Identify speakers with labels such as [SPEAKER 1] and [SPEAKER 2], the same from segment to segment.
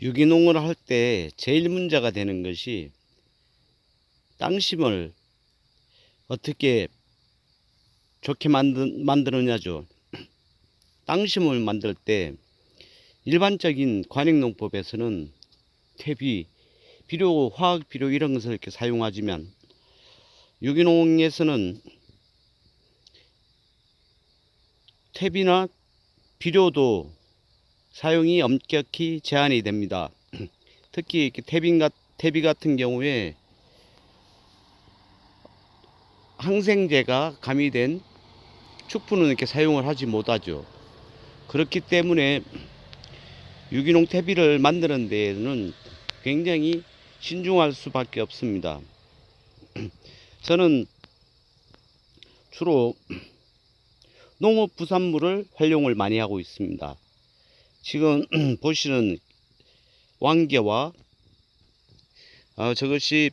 [SPEAKER 1] 유기농을 할 때 제일 문제가 되는 것이 땅심을 어떻게 좋게 만드, 만드느냐죠. 땅심을 만들 때 일반적인 관행농법에서는 퇴비, 비료, 화학 비료 이런 것을 이렇게 사용하지만 유기농에서는 퇴비나 비료도 사용이 엄격히 제한이 됩니다. 특히 퇴비, 같- 퇴비 같은 경우에 항생제가 가미된 축분은 이렇게 사용을 하지 못하죠. 그렇기 때문에 유기농 퇴비를 만드는 데에는 굉장히 신중할 수밖에 없습니다. 저는 주로 농업 부산물을 활용을 많이 하고 있습니다. 지금 보시는 왕개와 어, 저것이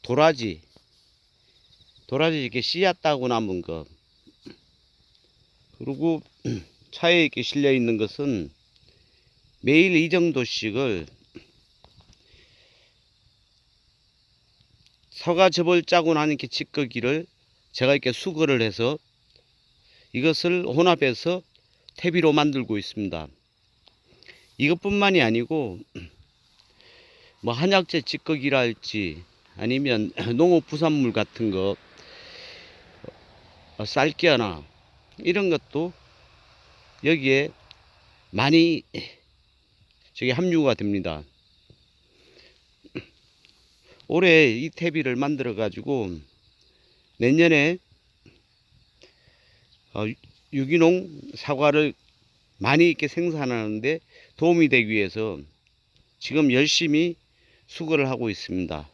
[SPEAKER 1] 도라지 도라지 이렇게 씨앗 따고 남은 것 그리고 차에 이렇게 실려 있는 것은 매일 이 정도씩을 접을 짜고 나는 이렇게 찌꺼기를 제가 이렇게 수거를 해서 이것을 혼합해서 퇴비로 만들고 있습니다. 이것뿐만이 아니고 뭐 한약재 찌꺼기랄지 아니면 농업 부산물 같은 거 어, 쌀기나 이런 것도 여기에 많이 저기 함유가 됩니다. 올해 이 퇴비를 만들어 가지고 내년에 어, 유- 유기농 사과를 많이 이렇게 생산하는데 도움이 되기 위해서 지금 열심히 수거를 하고 있습니다.